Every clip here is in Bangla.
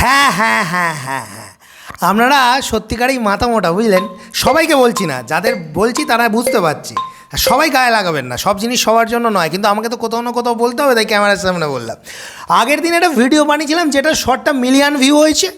হ্যাঁ হ্যাঁ হ্যাঁ হ্যাঁ হ্যাঁ। আপনারা সত্যিকারই মাথা মোটা বুঝলেন? সবাইকে বলছি না, যাদের বলছি তারা বুঝতে পারছি। আর সবাই গায়ে লাগাবেন না, সব জিনিস সবার জন্য নয়, কিন্তু আমাকে তো কোথাও না কোথাও বলতে হবে, তাই ক্যামেরার সামনে বললাম। আগের দিন একটা ভিডিও বানিয়েছিলাম যেটা শর্টটা মিলিয়ন ভিউ হয়েছে,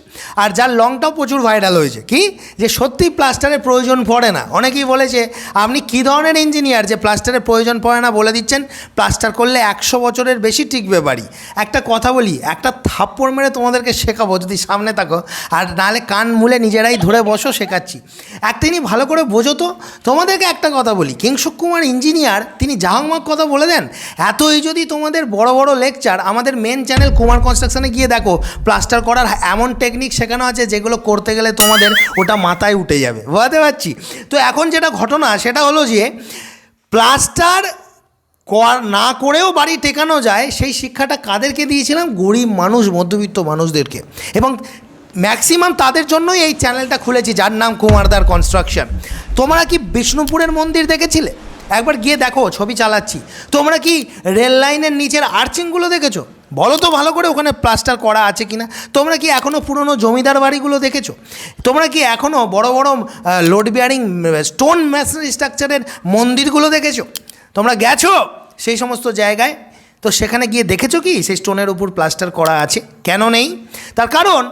আর যার লংটাও প্রচুর ভাইরাল হয়েছে। কি? যে সত্যি প্লাস্টারের প্রয়োজন পড়ে না। অনেকেই বলেছে, আপনি কী ধরনের ইঞ্জিনিয়ার যে প্লাস্টারের প্রয়োজন পড়ে না বলে দিচ্ছেন? প্লাস্টার করলে একশো বছরের বেশি টিকবে বাড়ি। একটা কথা বলি, একটা থাপ্পড় মেরে তোমাদেরকে শেখাবো, যদি সামনে থাকো, আর নাহলে কান মুলে নিজেরাই ধরে বসো শেখাচ্ছি। একটা জিনিস ভালো করে বোঝো তো, তোমাদেরকে একটা কথা বলি কিংশুক কুমার ইঞ্জিনিয়ার, তিনি জাহাংমাক কথা বলে দেন, এতই যদি তোমাদের বড় বড় লেকচার, আমাদের মেন চ্যানেল কুমার কনস্ট্রাকশনে গিয়ে দেখো প্লাস্টার করার এমন টেকনিক শেখানো আছে যেগুলো করতে গেলে তোমাদের ওটা মাথায় উঠে যাবে। বুঝতে পারছি? তো এখন যেটা ঘটনা, সেটা হলো যে প্লাস্টার কর, না করেও বাড়ি টেকানো যায়, সেই শিক্ষাটা কাদেরকে দিয়েছিলাম? গরিব মানুষ, মধ্যবিত্ত মানুষদেরকে। এবং ম্যাক্সিমাম তাদের জন্যই এই চ্যানেলটা খুলেছি, যার নাম কুমারদার কনস্ট্রাকশন তোমরা কি বিষ্ণুপুরের মন্দির দেখেছিলে? একবার গিয়ে দেখো, ছবি চালাচ্ছি। তোমরা কি রেল লাইনের নিচের আর্চিংগুলো দেখেছ? বলো তো ভালো করে ওখানে প্লাস্টার করা আছে কিনা। তোমরা কি এখনও পুরনো জমিদার বাড়িগুলো দেখেছ? তোমরা কি এখনও বড় বড় লোড বিয়ারিং স্টোন ম্যাসনারি স্ট্রাকচারের মন্দিরগুলো দেখেছ? তোমরা গেছো সেই সমস্ত জায়গায়? তো সেখানে গিয়ে দেখেছ কি সেই স্টোনের উপর প্লাস্টার করা আছে? কেন নেই? তার কারণ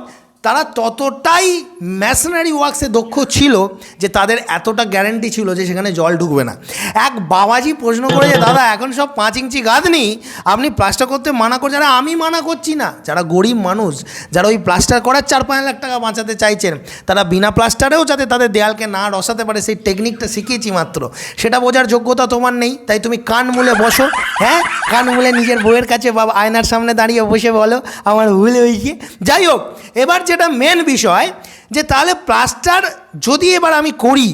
তারা ততটাই ম্যাশনারি ওয়ার্কসে দক্ষ ছিল যে তাদের এতটা গ্যারেন্টি ছিল যে সেখানে জল ঢুকবে না। এক বাবাজি প্রশ্ন করে যে, দাদা, এখন সব পাঁচ ইঞ্চি গাঁথনি, আপনি প্লাস্টার করতে মানা করছেন? যারা আমি মানা করছি না। যারা গরিব মানুষ, যারা ওই প্লাস্টার করার চার পাঁচ লাখ টাকা বাঁচাতে চাইছেন, তারা বিনা প্লাস্টারেও যাতে তাদের দেয়ালকে না রসাতে পারে, সেই টেকনিকটা শিখিয়েছি মাত্র। সেটা বোঝার যোগ্যতা তোমার নেই, তাই তুমি কান মুলে বসো। হ্যাঁ কান মুলে নিজের বইয়ের কাছে বা আয়নার সামনে দাঁড়িয়ে বসে বলো, আমার ভুল হয়েছে। যাই হোক, এবার যেটা মেন বিষয়, যে তাহলে প্লাস্টার যদি এবার আমি করি,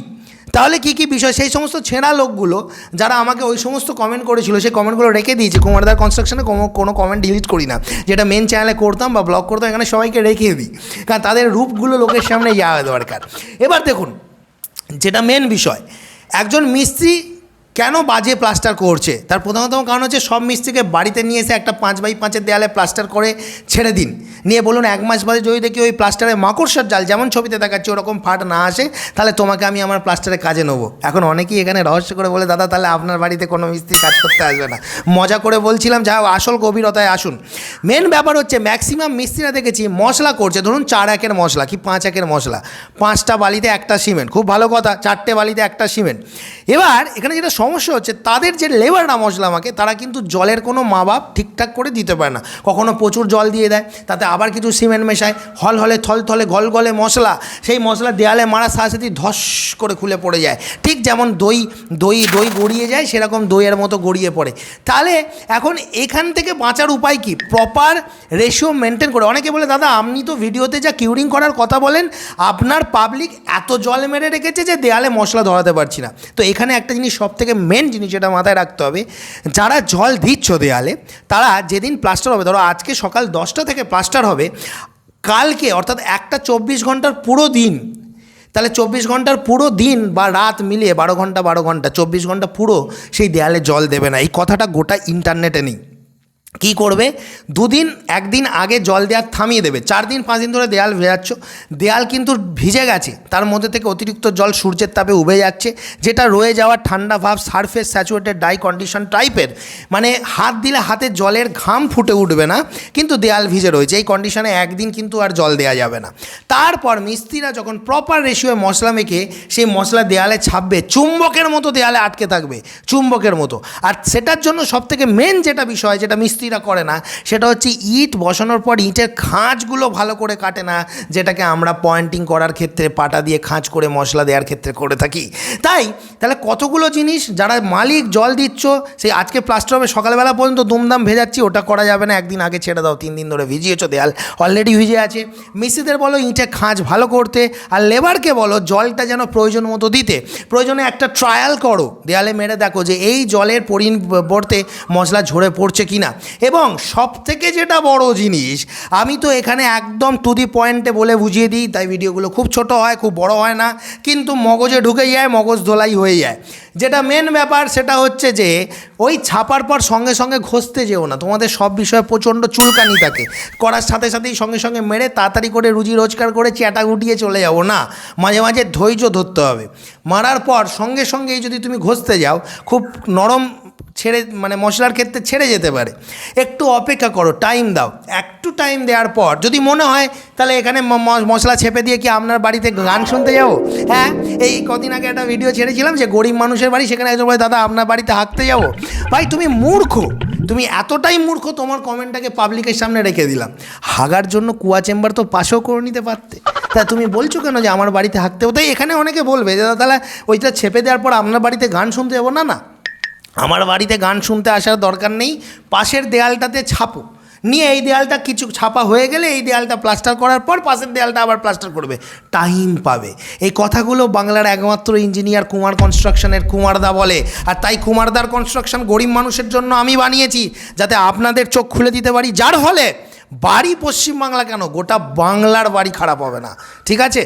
তাহলে কী কী বিষয়? সেই সমস্ত ছেঁড়া লোকগুলো যারা আমাকে ওই সমস্ত কমেন্ট করেছিল, সেই কমেন্টগুলো রেখে দিয়েছি। কুমারদার কনস্ট্রাকশনে কোনো কোনো কমেন্ট ডিলিট করি না। যেটা মেন চ্যানেলে করতাম বা ব্লগ করতাম, এখানে সবাইকে রেখে দিই। কারণ তাদের রূপগুলো লোকের সামনে যাওয়া দরকার। এবার দেখুন, যেটা মেন বিষয়, একজন মিস্ত্রি কেন বাজে প্লাস্টার করছে? তার প্রধানতম কারণ হচ্ছে সব মিস্ত্রিকে বাড়িতে নিয়ে এসে একটা পাঁচ বাই পাঁচের দেয়ালে প্লাস্টার করে ছেড়ে দিন। নিয়ে বলুন, এক মাস বাদে যদি দেখি ওই প্লাস্টারে মাকড়সার জাল যেমন ছবিতে দেখাচ্ছে ওরকম ফাট না আসে, তাহলে তোমাকে আমি আমার প্লাস্টারে কাজে নেব। এখন অনেকেই এখানে রহস্য করে বলে, দাদা, তাহলে আপনার বাড়িতে কোনো মিস্ত্রি কাজ করতে আসবে না। মজা করে বলছিলাম যা আসল গভীরতায় আসুন। মেন ব্যাপার হচ্ছে ম্যাক্সিমাম মিস্ত্রিরা দেখেছি মশলা করছে। ধরুন চার একের মশলা কি পাঁচ একের মশলা? পাঁচটা বালিতে একটা সিমেন্ট খুব ভালো কথা, চারটে বালিতে একটা সিমেন্ট এবার এখানে যেটা সমস্যা হচ্ছে, তাদের যে লেবাররা মশলা আমাকে তারা কিন্তু জলের কোনো মা বাপ ঠিকঠাক করে দিতে পারে না। কখনো প্রচুর জল দিয়ে দেয়, তাতে আবার কিছু সিমেন্ট মেশায়, হল হলে থল থলে গল গলে মশলা, সেই মশলা দেয়ালে সাথে সাথে ধস করে খুলে পড়ে যায়। ঠিক যেমন দই দই দই গড়িয়ে যায়, সেরকম দইয়ের মতো গড়িয়ে পড়ে। তাহলে এখন এখান থেকে বাঁচার উপায় কি? প্রপার রেশিও মেনটেন করে। অনেকে বলে, দাদা, আপনি তো ভিডিওতে যা কিউরিং করার কথা বলেন, আপনার পাবলিক এত জল মেরে রেখেছে যে দেয়ালে মশলা ধরাতে পারছি না। তো এখানে একটা জিনিস সব থেকে মেন জিনিস যেটা মাথায় রাখতে হবে, যারা জল দিচ্ছ দেয়ালে, তারা যেদিন প্লাস্টার হবে, ধরো আজকে সকাল দশটা থেকে প্লাস্টার হবে, কালকে অর্থাৎ একটা চব্বিশ ঘণ্টার পুরো দিন, তাহলে চব্বিশ ঘণ্টার পুরো দিন বা রাত মিলিয়ে বারো ঘণ্টা বারো ঘণ্টা, চব্বিশ ঘণ্টা পুরো সেই দেয়ালে জল দেবে না। এই কথাটা গোটা ইন্টারনেটে নেই। কী করবে? দুদিন, একদিন আগে জল দেওয়ার থামিয়ে দেবে। চার দিন, পাঁচ দিন ধরে দেয়াল ভেজাচ্ছ। দেয়াল কিন্তু ভিজে গেছে। তার মধ্যে থেকে অতিরিক্ত জল সূর্যের তাপে উবে যাচ্ছে। যেটা রয়ে যাওয়া ঠান্ডা ভাব সারফেস স্যাচুরেটেড ডাই কন্ডিশন টাইপের মানে হাত দিলে হাতে জলের ঘাম ফুটে উঠবে না, কিন্তু দেয়াল ভিজে রয়েছে। এই কন্ডিশনে একদিন কিন্তু আর জল দেওয়া যাবে না। তারপর মিস্ত্রিরা যখন প্রপার রেশিওয়ে মশলা মেখে সেই মশলা দেয়ালে ছাপবে, চুম্বকের মতো দেয়ালে আটকে থাকবে। চুম্বকের মতো। আর সেটার জন্য সবথেকে মেন যেটা বিষয়, যেটা মিস্ত্রিরা করে না, সেটা হচ্ছে ইট বসানোর পর ইটের খাঁজগুলো ভালো করে কাটে না, যেটাকে আমরা পয়েন্টিং করার ক্ষেত্রে, পাটা দিয়ে খাঁজ করে মশলা দেওয়ার ক্ষেত্রে করে থাকি। তাই, তাহলে কতগুলো জিনিস যারা মালিক জল দিচ্ছ, সেই আজকে প্লাস্টার হবে, সকালবেলা পর্যন্ত দুমদাম ভেজাচ্ছি, ওটা করা যাবে না, একদিন আগে ছেড়ে দাও, তিন দিন ধরে ভিজিয়েছো দেয়াল অলরেডি ভিজে আছে। মিস্ত্রিদের বলো ইটে খাঁজ ভালো করতে, আর লেবারকে বলো, জলটা যেন প্রয়োজন মতো দিতে। প্রয়োজনে একটা ট্রায়াল করো, দেয়ালে মেরে দেখো যে এই জলের পরিবর্তে মশলা ঝরে পড়ছে কি না এবং সব থেকে যেটা বড় জিনিস, আমি তো এখানে একদম টু দি পয়েন্টে বলে বুঝিয়ে দিই, তাই ভিডিওগুলো খুব ছোট হয়, খুব বড় হয় না, কিন্তু মগজে ঢুকে যায়, মগজ ধোলাই হয়ে যায়। যেটা মেন ব্যাপার সেটা হচ্ছে যে, ওই ছাপার পর সঙ্গে সঙ্গে ঘষতে যেও না, তোমাদের সব বিষয়ে প্রচণ্ড চুলকানি থাকে। করার সাথে সাথেই সঙ্গে সঙ্গে মেরে তাড়াতাড়ি করে রুজি রোজগার করে চ্যাটা গুটিয়ে চলে যাব না, মাঝে মাঝে ধৈর্য ধরতে হবে। মারার পর সঙ্গে সঙ্গেই যদি তুমি ঘষতে যাও, খুব নরম ছেড়ে মানে মশলার ক্ষেত্রে ছেড়ে যেতে পারে। একটু অপেক্ষা করো টাইম দাও। একটু টাইম দেওয়ার পর, যদি মনে হয়, তাহলে এখানে মশলা ছেপে দিয়ে কি আপনার বাড়িতে গান শুনতে যাব? হ্যাঁ? এই কদিন আগে একটা ভিডিও ছেড়েছিলাম যে গরিব মানুষের বাড়ি, সেখানে একজন বলে, দাদা, আপনার বাড়িতে হাঁকতে যাব? ভাই, তুমি মূর্খ! তুমি এতটাই মূর্খ, তোমার কমেন্টটাকে পাবলিকের সামনে রেখে দিলাম। হাগার জন্য কুয়া চেম্বার তো পাশেও করে নিতে পারতে। তা তুমি বলছো কেন যে আমার বাড়িতে হাঁকতে হতো এখানে অনেকে বলবে যে, দাদা, তাহলে ওইটা ছেপে দেওয়ার পর আপনার বাড়িতে গান শুনতে যাব? না না। আমার বাড়িতে গান শুনতে আসার দরকার নেই, পাশের দেয়ালটাতে ছাপো। নিয়ে এই দেয়ালটা কিছু ছাপা হয়ে গেলে এই দেয়ালটা প্লাস্টার করার পর পাশের দেয়ালটা আবার প্লাস্টার করবে। টাইম পাবে। এই কথাগুলো বাংলার একমাত্র ইঞ্জিনিয়ার কুমার কনস্ট্রাকশনের কুমারদা বলে। আর তাই কুমারদার কনস্ট্রাকশন গরিব মানুষের জন্য আমি বানিয়েছি, যাতে আপনাদের চোখ খুলে দিতে পারি। যার ফলে বাড়ি পশ্চিমবাংলা কেন? গোটা বাংলার বাড়ি খারাপ হবে না। ঠিক আছে?